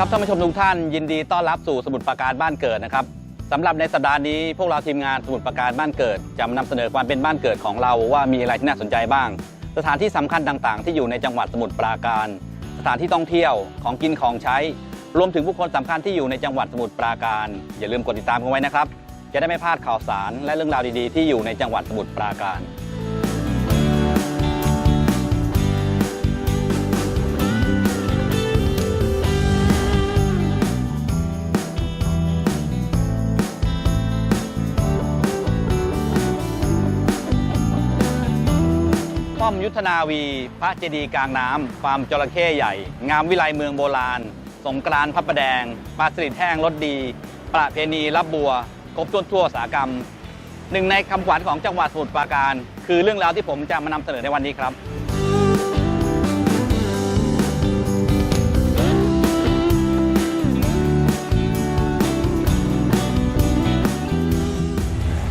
ครับท่านผู้ชมทุกท่านยินดีต้อนรับสู่สมุดประการบ้านเกิดนะครับสำหรับในสัปดาห์นี้พวกเราทีมงานสมุดประการบ้านเกิดจะมานำเสนอความเป็นบ้านเกิดของเราว่ามีอะไรที่น่าสนใจบ้าง สถานที่สำคัญต่างๆ ที่อยู่ในจังหวัดสมุทรปราการ สถานที่ท่องเที่ยวของกินของใช้ รวมถึงผู้คนสำคัญที่อยู่ในจังหวัดสมุทรปราการ อย่าลืมกดติดตามกันไว้นะครับ จะได้ไม่พลาดข่าวสารและเรื่องราวดีๆ ที่อยู่ในจังหวัดสมุทรปราการ ป้อมยุทธนาวี พระเจดีย์กลางน้ำฟาร์มจระเข้ใหญ่ งามวิไลเมืองโบราณ สงกรานต์พระประแดง ปลาสลิดแห้งรสดี ประเพณีรับบัว ครบถ้วนทั่วสากรรม หนึ่งในคำขวัญของจังหวัดสมุทรปราการ คือเรื่องราวที่ผมจะมานำเสนอในวันนี้ครับ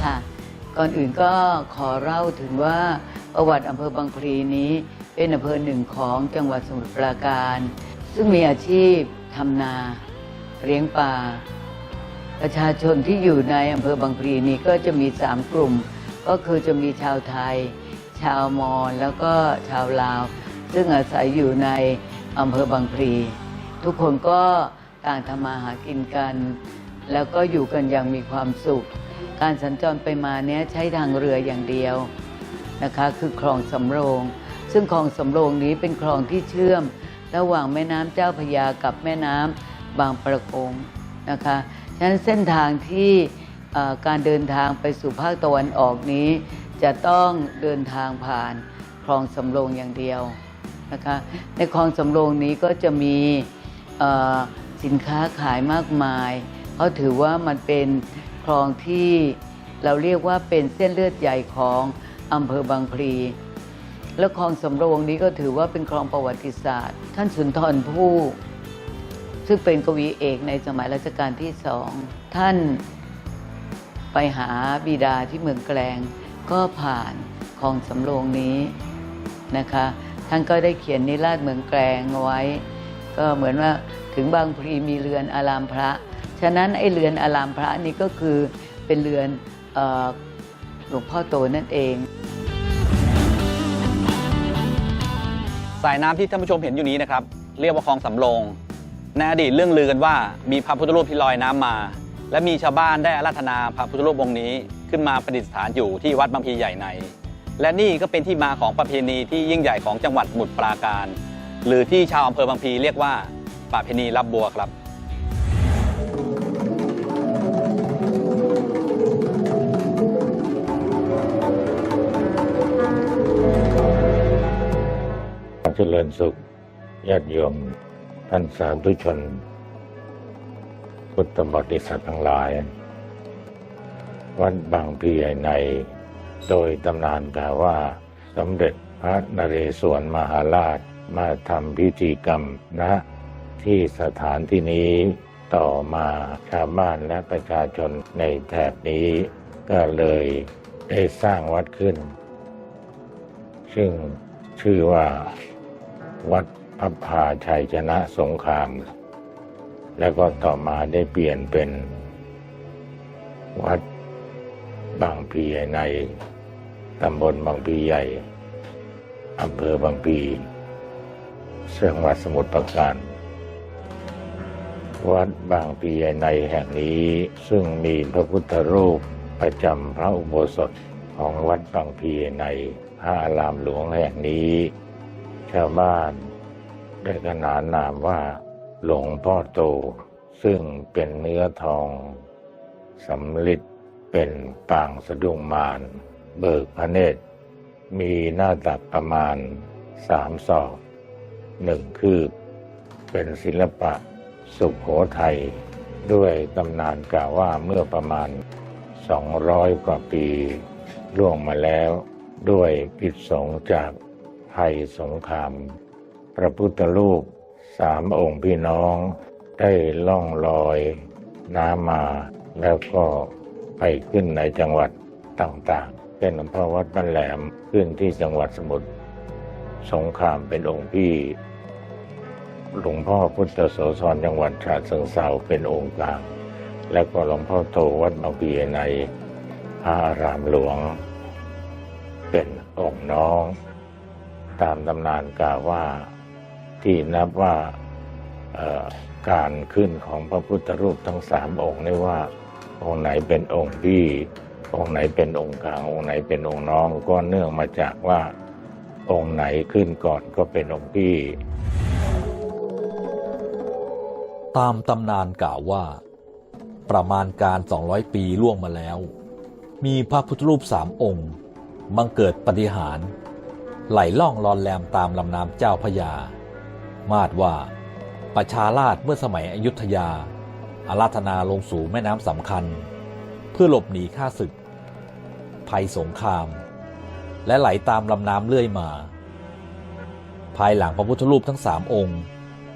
ค่ะก่อนอื่นก็ขอเล่าถึงว่า ประวัติอำเภอบางพลีนี้เป็นอำเภอหนึ่งของจังหวัดสมุทรปราการ ซึ่งมีอาชีพทำนาเลี้ยงปลาประชาชนที่อยู่ในอำเภอบางพลีนี้ก็จะมีสามกลุ่ม ก็คือจะมีชาวไทย ชาวมอญแล้วก็ชาวลาว ซึ่งอาศัยอยู่ในอำเภอบางพลีทุกคนก็ต่างทำมาหากินกัน แล้วก็อยู่กันอย่างมีความสุข การสัญจรไปมาเนี้ยใช้ทางเรืออย่างเดียว นะคะคือคลองสำโรง ซึ่งคลองสำโรงนี้เป็นคลองที่เชื่อม ระหว่างแม่น้ำเจ้าพยากับแม่น้ำบางประกงนะคะฉะนั้นเส้นทางที่การเดินทางไปสู่ภาคตะวันออกนี้ จะต้องเดินทางผ่านคลองสำโรงอย่างเดียวนะคะในคลองสำโรงนี้ก็จะมีสินค้าขายมากมายเพราะถือว่ามันเป็นคลองที่เราเรียกว่าเป็นเส้นเลือดใหญ่ของ อำเภอบางพลีและคลองสำโรงนี้ก็ถือว่าเป็นคลองประวัติศาสตร์ ท่านสุนทรภู่ซึ่งเป็นกวีเอกในสมัยรัชกาลที่สองท่านไปหาบิดาที่เมืองแกลง ก็ผ่านคลองสำโรงนี้นะคะ ท่านก็ได้เขียนนิราชเมืองแกลงเอาไว้ ก็เหมือนว่าถึงบางพลีมีเรือนอารามพระ ฉะนั้นไอ้เรือนอารามพระนี่ก็คือเป็นเรือนอ่อ หลวงพ่อโตนั่นเอง สายน้ำที่ท่านผู้ชมเห็นอยู่นี้นะครับ เรียกว่าคลองสำโรงในอดีตเรื่องลือกันว่ามีพระพุทธรูปที่ลอยน้ำมา และมีชาวบ้านได้อาราธนาพระพุทธรูปองค์นี้ขึ้นมาประดิษฐานอยู่ที่วัดบางพีใหญ่ใน และนี่ก็เป็นที่มาของประเพณีที่ยิ่งใหญ่ของจังหวัดสมุทรปราการ หรือที่ชาวอำเภอบางพีเรียกว่าประเพณีรับบัวครับ เจริญสุขญาติโยมท่านสาธุชน พุทธบริษัททั้งหลาย วัดบางพีใหญ่ใน โดยตำนานกล่าวว่าสมเด็จพระนเรศวรมหาราชมาทำพิธีกรรมนะ ที่สถานที่นี้ต่อมาชาวบ้านและประชาชนในแถบนี้ ก็เลยได้สร้างวัดขึ้น ซึ่งชื่อว่า วัดพระพาชัยชนะสงคราม แล้วก็ต่อมาได้เปลี่ยนเป็น วัดบางพีใหญ่ในตำบลบางพีใหญ่อำเภอบางพีจังหวัดสมุทรปราการ วัดบางพีใหญ่ในแห่งนี้ซึ่งมีพระพุทธรูปประจำพระอุโบสถของวัดบางพลีใหญ่ในพระอารามหลวงแห่งนี้ ชาวบ้านได้ขนานนามว่าหลวงพ่อโต ซึ่งเป็นเนื้อทองสำลิดเป็นปางสะดุ้งมารเบิกพระเนตร มีหน้าตักประมาณสามศอกหนึ่งคืบ เป็นศิลปะสุขโขทัย ด้วยตำนานกล่าวว่าเมื่อประมาณ 200 กว่าปีล่วงมาแล้ว ด้วยพิษสงจาก ภัยสงคราม พระพุทธรูปสามองค์พี่น้องได้ล่องลอยน้ำมาแล้วก็ไปขึ้นในจังหวัดต่างๆ เช่นหลวงพ่อวัดบ้านแหลมขึ้นที่จังหวัดสมุทรสงครามเป็นองค์พี่ หลวงพ่อพุทธโสธรจังหวัดฉะเชิงเทราเป็นองค์กลาง แล้วก็หลวงพ่อโตวัดบางพีในพระอารามหลวง เป็นองค์น้อง ตามตำนานกล่าวว่าที่นับว่าการขึ้นของพระพุทธรูปทั้งสามองค์นี่ว่า องค์ไหนเป็นองค์พี่ องค์ไหนเป็นองค์กลางองค์ไหนเป็นองค์น้อง ก็เนื่องมาจากว่าองค์ไหนขึ้นก่อนก็เป็นองค์พี่ ตามตำนานกล่าวว่า ประมาณการ 200 ปีล่วงมาแล้ว มีพระพุทธรูปสามองค์ บังเกิดปฏิหาร ไหลล่องลอนแลมตามลำน้ำเจ้าพยา มาดว่า ประชาราชเมื่อสมัยอยุธยา อาราธนาลงสู่แม่น้ำสำคัญ เพื่อหลบหนีข้าศึก ภัยสงคราม และไหลตามลำน้ำเลื่อยมา ภายหลังพระพุทธรูปทั้งสามองค์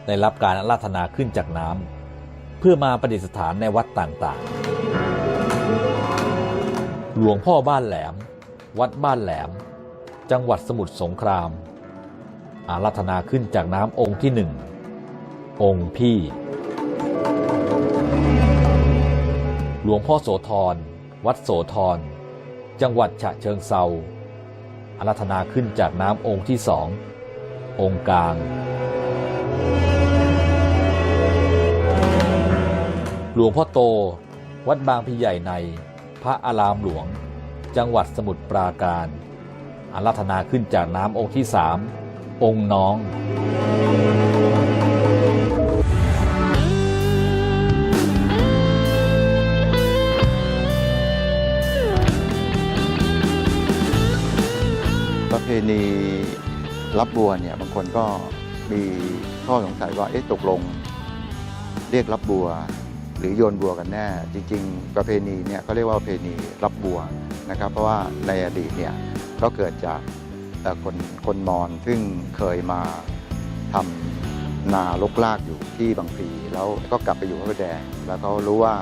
ได้รับการอาราธนาขึ้นจากน้ำเพื่อมาประดิษฐานในวัดต่างๆ หลวงพ่อบ้านแหลม วัดบ้านแหลม จังหวัดสมุทรสงคราม อาราธนาขึ้นจากน้ำองค์ที่หนึ่ง องค์พี่ หลวงพ่อโสธร วัดโสธร จังหวัดฉะเชิงเซาอาราธนาขึ้นจากน้ำองค์ที่สอง องค์กลาง หลวงพ่อโต วัดบางพีใหญ่ใน พระอารามหลวง จังหวัดสมุทรปราการ อาราธนาขึ้นจากน้ำองค์ที่สามองค์น้องประเพณีรับบัวเนี่ยบางคนก็มีข้อสงสัยว่าเอ๊ะตกลง เรียกรับบัว หรือโยนบัวกันแน่ จริง ๆ ประเพณีเนี่ยเขาเรียกว่าประเพณีรับบัวนะครับ เพราะว่าในอดีตเนี่ย ก็เกิดจากคนคนมอญซึ่งเคยมาทำนาลกลากอยู่ที่บางพีแล้วก็กลับไปอยู่พระประแดง แล้วเขารู้ว่า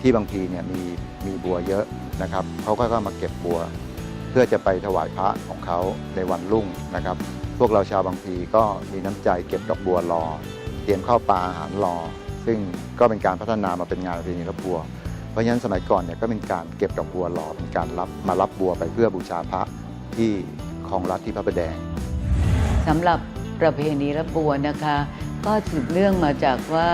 ที่บางพีเนี่ยมีมีบัวเยอะนะครับเขาก็มาเก็บบัว เพื่อจะไปถวายพระของเขาในวันรุ่งนะครับ พวกเราชาวบางพีก็มีน้ำใจเก็บดอกบัวรอ เตรียมข้าวปลาอาหารรอ ซึ่งก็เป็นการพัฒนามาเป็นงานประเพณีรับบัว เพราะฉะนั้นสมัยก่อนเนี่ยก็เป็นการเก็บดอกบัวรอเป็นการรับมารับบัวไปเพื่อบูชาพระ ที่คลองรัฐที่พระประแดงสำหรับประเพณีรับบัวนะคะ ก็สืบเนื่องมาจากว่า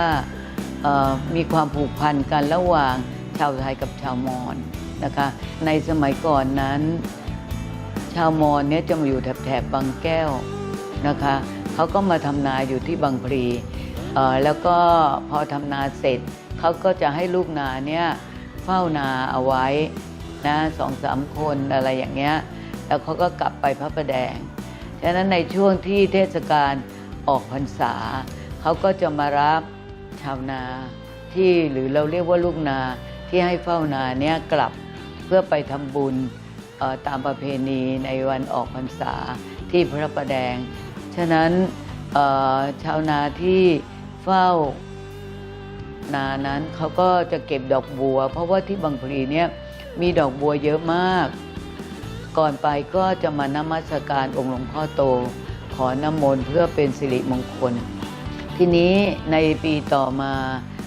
มีความผูกพันกันระหว่างชาวไทยกับชาวมอญนะคะ ในสมัยก่อนนั้น ชาวมอญเนี่ยจะมาอยู่แถบแถบบางแก้วนะคะเขาก็มาทำนาอยู่ที่บางพลีแล้วก็พอทำนาเสร็จเขาก็จะให้ลูกนาเนี่ยเฝ้านาเอาไว้นะสองสามคนอะไรอย่างเงี้ย แล้วเขาก็กลับไปพระประแดงฉะนั้นในช่วงที่เทศกาลออกพรรษา เขาก็จะมารับชาวนาที่หรือเราเรียกว่าลูกนาที่ให้เฝ้านาเนี่ยกลับเพื่อไปทำบุญตามประเพณีในวันออกพรรษาที่พระประแดง ฉะนั้นชาวนาที่เฝ้านานั้นเขาก็จะเก็บดอกบัว เพราะว่าที่บางพลีเนี่ยมีดอกบัวเยอะมาก ก่อนไปก็จะมานมัสการองค์หลวงพ่อโต ขอน้ำมนต์เพื่อเป็นสิริมงคล ทีนี้ในปีต่อมา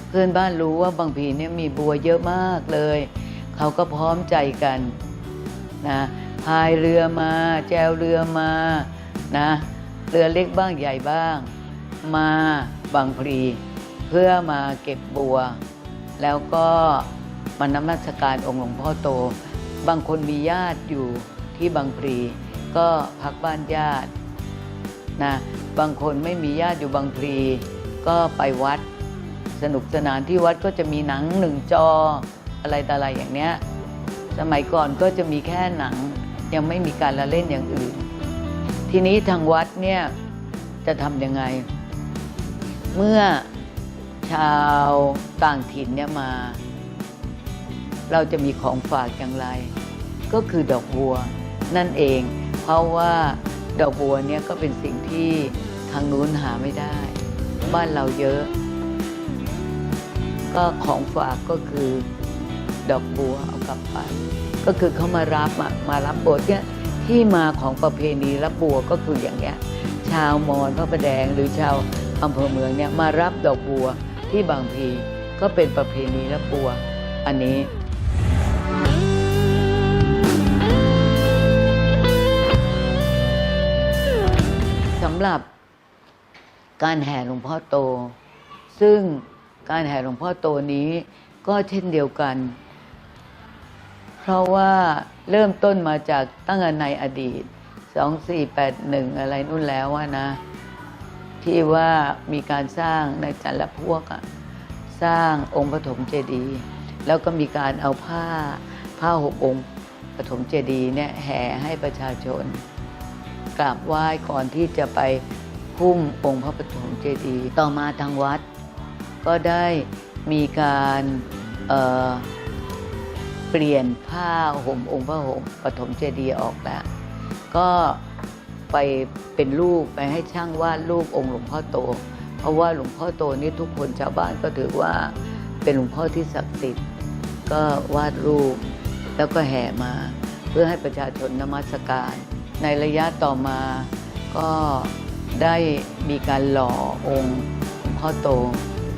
เพื่อนบ้านรู้ว่าบางพีเนี่ยมีบัวเยอะมากเลย เขาก็พร้อมใจกันนะพายเรือมา แจวเรือมานะเรือเล็กบ้างใหญ่บ้าง มาบางพลีเพื่อมาเก็บบัว แล้วก็มานมัสการองค์หลวงพ่อโต บางคนมีญาติอยู่ ที่บางพลีก็พักบ้านญาตินะบางคนไม่มีญาติอยู่บางพลีก็ไปวัด สนุกสนานที่วัดก็จะมีหนังหนึ่งจออะไรต่ออะไรอย่างเนี้ยสมัยก่อนก็จะมีแค่หนังยังไม่มีการละเล่นอย่างอื่น ทีนี้ทางวัดเนี่ยจะทำยังไง เมื่อชาวต่างถิ่นเนี่ยมา เราจะมีของฝากอย่างไร ก็คือดอกบัว นั่นเอง เพราะว่าดอกบัวเนี่ยก็เป็นสิ่งที่ทางนู้นหาไม่ได้ บ้านเราเยอะ ก็ของฝากก็คือดอกบัวเอากลับไป ก็คือเขามารับมารับบัวเนี่ยที่มาของประเพณีรับบัวก็คืออย่างเงี้ยชาวมอญพระประแดงหรือชาวอำเภอเมืองเนี่ยมารับดอกบัวที่บางพีก็เป็นประเพณีรับบัว อันนี้ หรับการแห่หลวงพ่อโต ซึ่งการแห่หลวงพ่อโตนี้ก็เช่นเดียวกัน เพราะว่าเริ่มต้นมาจากตั้งแต่ในอดีต 2481 อะไรนู่นแล้วนะ ที่ว่ามีการสร้างในแต่ละพวกสร้างองค์ปฐมเจดีย์แล้วก็มีการเอาผ้าผ้าหกองค์ปฐมเจดีย์เนี่ยแห่ให้ประชาชน กราบไหว้ก่อนที่จะไปพุ่มองค์พระปฐมเจดีย์ต่อมาทางวัด ก็ได้มีการเเปลี่ยนผ้าห่มองค์พระห่มปฐมเจดีย์ออกแล้วก็ไปเป็นรูปไปให้ช่างวาดรูปองค์หลวงพ่อโต เพราะว่าหลวงพ่อโตนี่ทุกคนชาวบ้านก็ถือว่าเป็นหลวงพ่อที่ศักดิ์สิทธิ์ก็วาดรูปแล้วก็แห่มา เพื่อให้ประชาชนนมัสการ ในระยะต่อมาก็ได้มีการหล่อองค์หลวงพ่อโต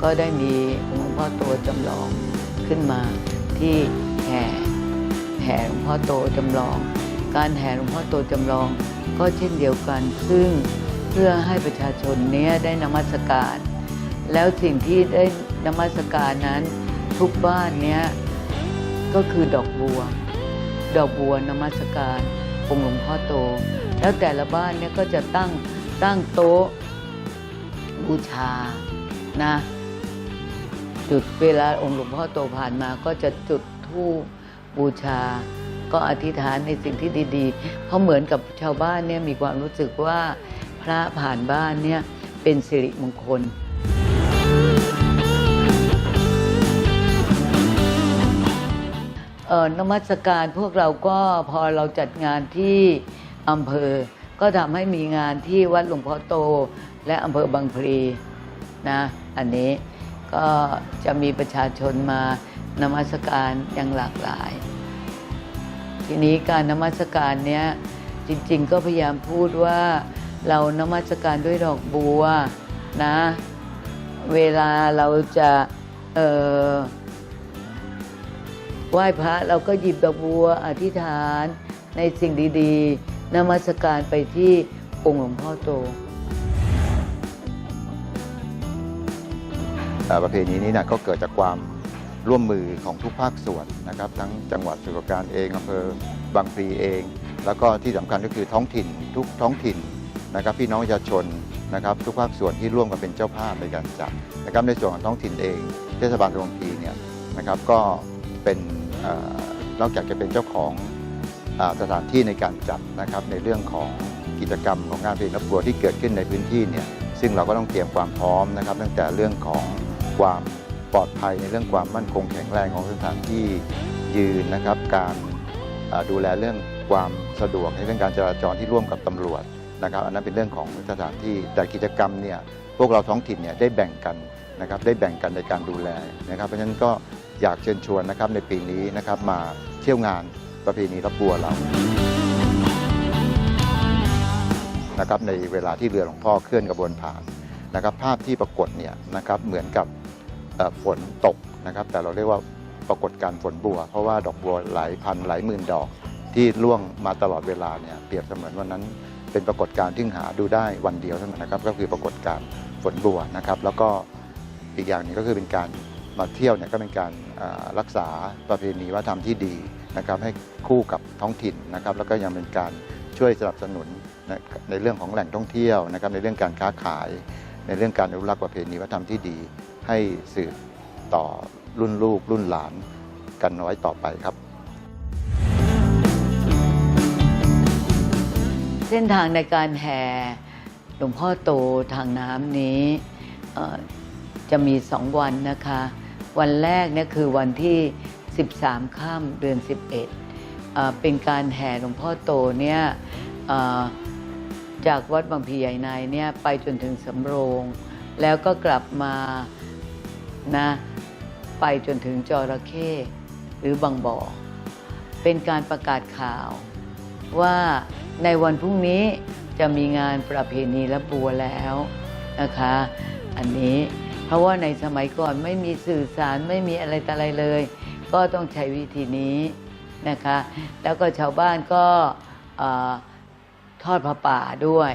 ก็ได้มีองค์หลวงพ่อโตจำลองขึ้นมาที่แห่แห่หลวงพ่อโตจำลอง การแห่หลวงพ่อโตจำลองก็เช่นเดียวกัน ซึ่งเพื่อให้ประชาชนเนี้ยได้นมัสการ แล้วสิ่งที่ได้นมัสการนั้นทุกบ้านเนี้ยก็คือดอกบัว ดอกบัวนมัสการ องค์หลวงพ่อโต แล้วแต่ละบ้านเนี่ยก็จะตั้งตั้งโต๊ะบูชานะจุดเวลาองค์หลวงพ่อโตผ่านมาก็จะจุดธูปบูชา ก็อธิษฐานในสิ่งที่ดีๆ เพราะเหมือนกับชาวบ้านเนี่ยมีความรู้สึกว่าพระผ่านบ้านเนี่ยเป็นสิริมงคล นมัสการพวกเราก็พอเราจัดงานที่อำเภอ ก็ทำให้มีงานที่วัดหลวงพ่อโต และอำเภอบางพลีนะอันนี้ก็จะมีประชาชนมานมัสการอย่างหลากหลาย ทีนี้การนมัสการเนี้ยจริงๆก็พยายามพูดว่าเรานมัสการด้วยดอกบัวนะ เวลาเราจะเอ่อ ไหว้พระเราก็หยิบดอกบัวอธิษฐานในสิ่งดีๆนมัสการไปที่องค์หลวงพ่อโตประเพณีนี้นะก็เกิดจากความร่วมมือของทุกภาคส่วนนะครับ ทั้งจังหวัดสุรการเองอำเภอบางพลีเอง แล้วก็ที่สำคัญก็คือท้องถิ่นทุกท้องถิ่นนะครับ พี่น้องประชาชนนะครับทุกภาคส่วนที่ร่วมกันเป็นเจ้าภาพในการจัดนะครับในส่วนของท้องถิ่นเอง เทศบาลบางพลีเนี่ยนะครับก็ เป็นอนอกจากจะเป็นเจ้าของอสถานที่ในการจัดนะครับในเรื่องของกิจกรรมของงานเพลงรับบัวที่เกิดขึ้นในพื้นที่เนี่ยซึ่งเราก็ต้องเตรียมความพร้อมนะครับ ตั้งแต่เรื่องของความปลอดภัยในเรื่องความมั่นคงแข็งแรงของสถานที่ยืนนะครับ การดูแลเรื่องความสะดวกในเรื่องการจราจรที่ร่วมกับตำรวจนะครับ อันนั้นเป็นเรื่องของสถานที่แต่กิจกรรมเนี่ยพวกเราท้องถิ่นเนี่ยได้แบ่งกัน นะครับได้แบ่งกันในการดูแลนะครับ เพราะฉะนั้นก็อยากเชิญชวนนะครับในปีนี้นะครับมาเที่ยวงานประเพณีรับบัวเรานะครับในเวลาที่เรือหลวงพ่อเคลื่อนกระบวนผ่านนะครับ ภาพที่ปรากฏเนี่ยนะครับเหมือนกับฝนตกนะครับ แต่เราเรียกว่าปรากฏการฝนบัว เพราะว่าดอกบัวหลายพันหลายหมื่นดอกที่ร่วงมาตลอดเวลาเนี่ยเปรียบเสมือนวันนั้น เป็นปรากฏการณ์ที่หาดูได้วันเดียวเท่านั้นนะครับ ก็คือปรากฏการณ์ฝนบัวนะครับ แล้วก็ อีกอย่างหนึงก็คือเป็นการมาเที่ยวเนี่ยก็เป็นการรักษาประเพณีวัฒนธรรมที่ดีนะครับให้คู่กับท้องถิ่นนะครับแล้วก็ยังเป็นการช่วยสนับสนุนในเรื่องของแหล่งท่องเที่ยวนะครับในเรื่องการค้าขาย ในเรื่องการอนุรักษ์ประเพณีวัฒนธรรมที่ดี ให้สืบต่อรุ่นลูกรุ่นหลานกันไว้ต่อไปครับเส้นทางในการแห่หลวงพ่อโตทางน้ำนี้ จะมีสองวันนะคะ วันแรกเนี่ยคือวันที่ 13ค่ำเดือน 11เอ่อเป็นการแห่หลวงพ่อโตเนี่ยจากวัดบางพีใหญ่ในเนี่ยไปจนถึงสำโรง แล้วก็กลับมานะไปจนถึงจระเข้หรือบางบ่อ เป็นการประกาศข่าว ว่าในวันพรุ่งนี้จะมีงานประเพณีรับบัวแล้วนะคะ อันนี้ เพราะว่าในสมัยก่อนไม่มีสื่อสารไม่มีอะไรต่ออะไรเลย ก็ต้องใช้วิธีนี้นะคะ แล้วก็ชาวบ้านก็ทอดผ้าป่าด้วย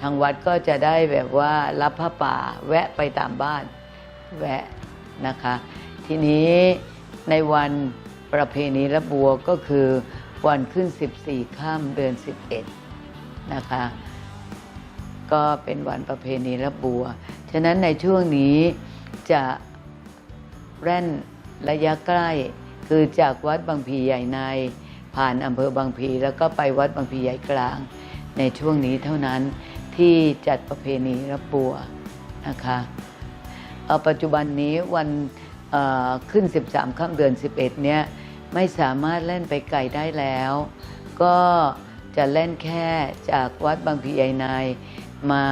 ทางวัดก็จะได้แบบว่ารับผ้าป่าแวะไปตามบ้านแวะนะคะ ทีนี้ในวันประเพณีรับบัวก็คือวันขึ้น 14ค่ำเดือน 11 นะคะ ก็เป็นวันประเพณีรับบัวะนั้นในช่วงนี้จะแร่นระยะใกล้ คือจากวัดบางพีใหญ่ใน ผ่านอำเภอบางพีแล้วก็ไปวัดบางพีใหญ่กลาง ในช่วงนี้เท่านั้นที่จัดประเพณีรับบัวนะคะเอ่อปัจจุบันนี้วันขึ้น 13ค่ำเดือน 11 เนี่ยไม่สามารถเล่นไปไกลได้แล้ว ก็จะเล่นแค่จากวัดบางพีใหญ่ในมา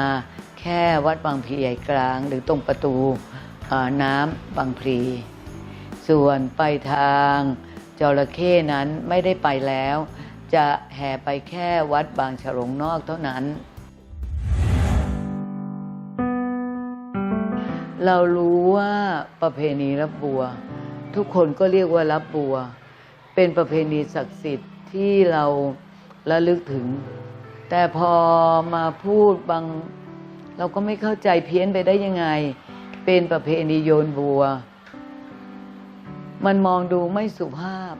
แค่วัดบางพลีใหญ่กลาง หรือตรงประตูน้ำบางพลี ส่วนไปทางจระเข้นั้นไม่ได้ไปแล้ว จะแห่ไปแค่วัดบางฉลงนอกเท่านั้น เรารู้ว่าประเพณีรับบัว ทุกคนก็เรียกว่ารับบัว เป็นประเพณีศักดิ์สิทธิ์ที่เราระลึกถึง แต่พอมาพูดบาง เราก็ไม่เข้าใจเพี้ยนไปได้ยังไง เป็นประเพณีโยนบัว มันมองดูไม่สุภาพ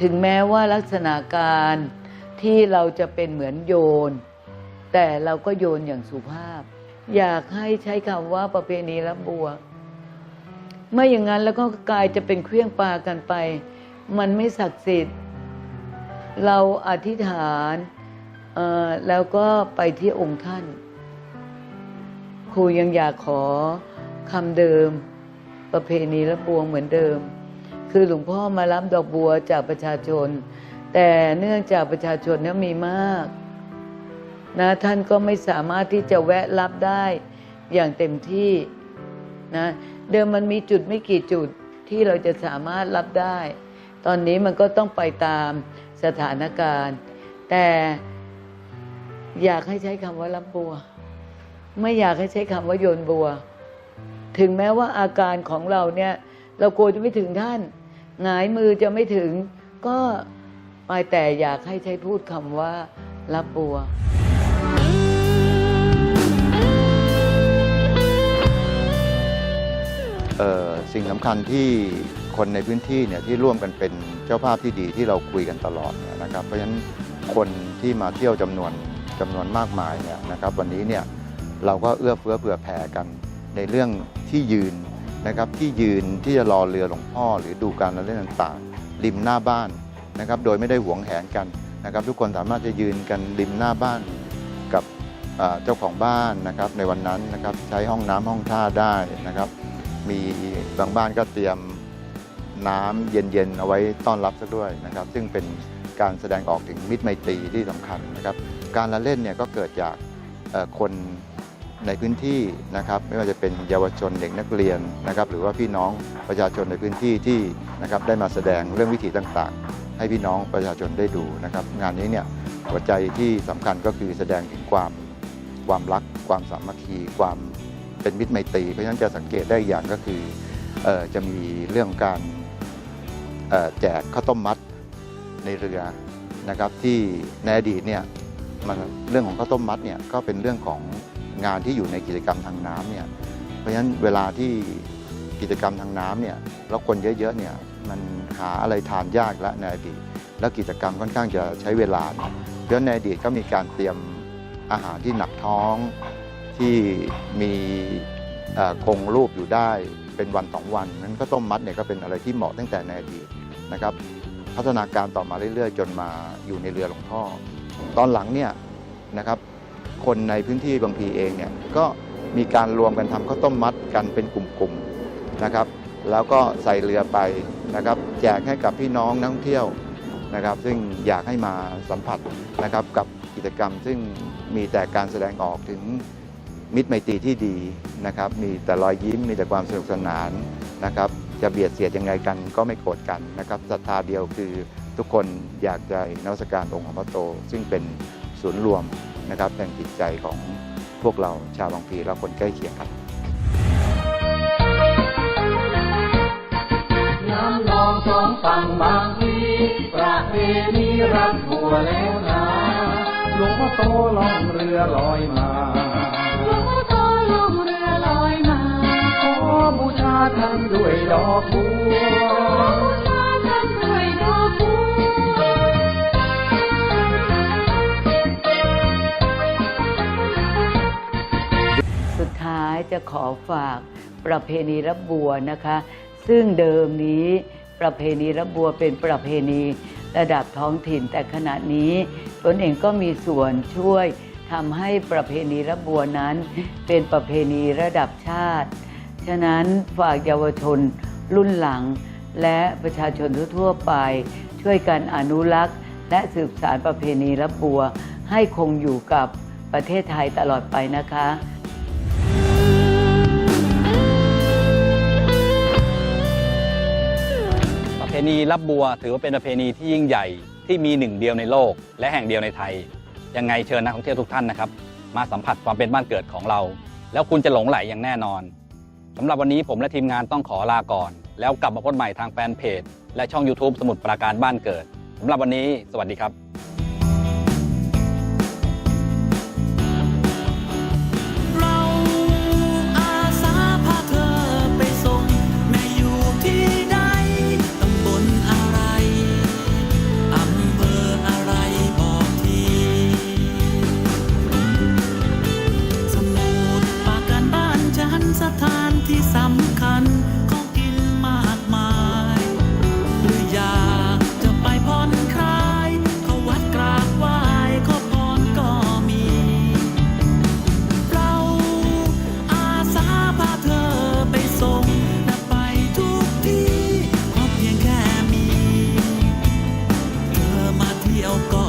ถึงแม้ว่าลักษณะการที่เราจะเป็นเหมือนโยน แต่เราก็โยนอย่างสุภาพ อยากให้ใช้คำว่าประเพณีรับบัว ไม่อย่างนั้นแล้วก็กลายจะเป็นเครื่องปลากันไป มันไม่ศักดิ์สิทธิ์ เราอธิษฐานแล้วก็ไปที่องค์ท่าน ครูยังอยากขอคำเดิม ประเพณีรับบัวเหมือนเดิม คือหลวงพ่อมารับดอกบัวจากประชาชน แต่เนื่องจากประชาชนเนี่ยมีมากนะท่านก็ไม่สามารถที่จะแวะรับได้อย่างเต็มที่นะเดิมมันมีจุดไม่กี่จุดที่เราจะสามารถรับได้ ตอนนี้มันก็ต้องไปตามสถานการณ์ แต่อยากให้ใช้คำว่ารับบัว ไม่อยากให้ใช้คำว่าโยนบัว ถึงแม้ว่าอาการของเราเนี่ย เรากลัวจะไม่ถึงท่านหงายมือจะไม่ถึง ก็ไปแต่อยากให้ใช้พูดคำว่า รับบัวเออสิ่งสำคัญที่คนในพื้นที่เนี่ยที่ร่วมกันเป็นเจ้าภาพที่ดีที่เราคุยกันตลอดเนี่ยนะครับ เพราะฉะนั้นคนที่มาเที่ยวจำนวนจำนวนมากมายเนี่ยนะครับ วันนี้เนี่ย เราก็เอื้อเฟื้อเผื่อแผ่กันในเรื่องที่ยืนนะครับที่ยืนที่จะรอเรือหลวงพ่อ หรือดูการละเล่นต่างๆ ริมหน้าบ้านนะครับโดยไม่ได้หวงแหนกันนะครับทุกคนสามารถจะยืนกันริมหน้าบ้านกับเจ้าของบ้านนะครับในวันนั้นนะครับใช้ห้องน้ำห้องท่าได้นะครับ มีบางบ้านก็เตรียมน้ำเย็นๆเอาไว้ต้อนรับซะด้วยนะครับ ซึ่งเป็นการแสดงออกถึงมิตรไมตรีที่สำคัญนะครับ การละเล่นเนี่ยก็เกิดจากคน ในพื้นที่นะครับไม่ว่าจะเป็นเยาวชนเด็กนักเรียนนะครับหรือว่าพี่น้องประชาชนในพื้นที่ที่นะครับได้มาแสดงเรื่องวิถีต่างๆ ให้พี่น้องประชาชนได้ดูนะครับงานนี้เนี่ยหัวใจที่สำคัญก็คือแสดงถึงความความรัก ความสามัคคี ความเป็นมิตรไมตรีเพราะฉะนั้นจะสังเกตได้อย่างก็คือเออจะมีเรื่องการแจกข้าวต้มมัดในเรือนะครับที่ในอดีตเนี่ยมันเรื่องของข้าวต้มมัดเนี่ยก็เป็นเรื่องของ งานที่อยู่ในกิจกรรมทางน้ำเนี่ยเพราะฉะนั้นเวลาที่กิจกรรมทางน้ำเนี่ยแล้วคนเยอะๆเนี่ยมันหาอะไรทานยากและในอดีตแล้วกิจกรรมค่อนข้างจะใช้เวลานะเพราะในอดีตก็มีการเตรียมอาหารที่หนักท้องที่มีคงรูปอยู่ได้เป็นวันสองวันนั้นก็ต้มมัดเนี่ยก็เป็นอะไรที่เหมาะตั้งแต่ในอดีตนะครับพัฒนาการต่อมาเรื่อยๆ จนมาอยู่ในเรือหลวงพ่อ ตอนหลังเนี่ยนะครับ คนในพื้นที่บางพีเองเนี่ยก็มีการรวมกันทำข้าวต้มมัดกันเป็นกลุ่มๆนะครับ แล้วก็ใส่เรือไปนะครับ แจกให้กับพี่น้องนักท่องเที่ยวนะครับ ซึ่งอยากให้มาสัมผัสนะครับกับกิจกรรม ซึ่งมีแต่การแสดงออกถึงมิตรไมตรีที่ดีนะครับ มีแต่รอยยิ้มมีแต่ความสนุกสนานนะครับ จะเบียดเสียดยังไงกันก็ไม่โกรธกันนะครับศรัทธาเดียวคือทุกคนอยากจะนนวัตการองค์ของพระโต ซึ่งเป็นศูนย์รวม นะครับทางจิตใจของพวกเราชาวบางพีและคนใกล้เคียงครับน้ำนองสองฝั่งบางพีประเพณีรักบัวแล้วนาหลวงพ่อโตลองเรือลอยมาหลวงพ่อโตลองเรือลอยมาขอบูชาท่านด้วยดอกบัว จะขอฝากประเพณีรับบัวนะคะ ซึ่งเดิมนี้ประเพณีรับบัวเป็นประเพณีระดับท้องถิ่น แต่ขณะนี้ตนเองก็มีส่วนช่วยทำให้ประเพณีรับบัวนั้น เป็นประเพณีระดับชาติ ฉะนั้นฝากเยาวชนรุ่นหลัง และประชาชนทั่วๆไป ช่วยกันอนุรักษ์ และสืบสารประเพณีรับบัว ให้คงอยู่กับประเทศไทยตลอดไปนะคะ ณีรับบัวถือว่าเป็นประเพณีที่ยิ่งใหญ่ที่มีหนึ่งเดียวในโลก และแห่งเดียวในไทย ยังไงเชิญนักท่องเที่ยวทุกท่านนะครับ มาสัมผัสความเป็นบ้านเกิดของเรา แล้วคุณจะหลงไหลอย่างแน่นอนสำหรับวันนี้ผมและทีมงานต้องขอลาก่อน แล้วกลับมาพบใหม่ทางแฟนเพจ และช่อง YouTube สมุดปราการบ้านเกิดสำหรับวันนี้ สวัสดีครับ 要。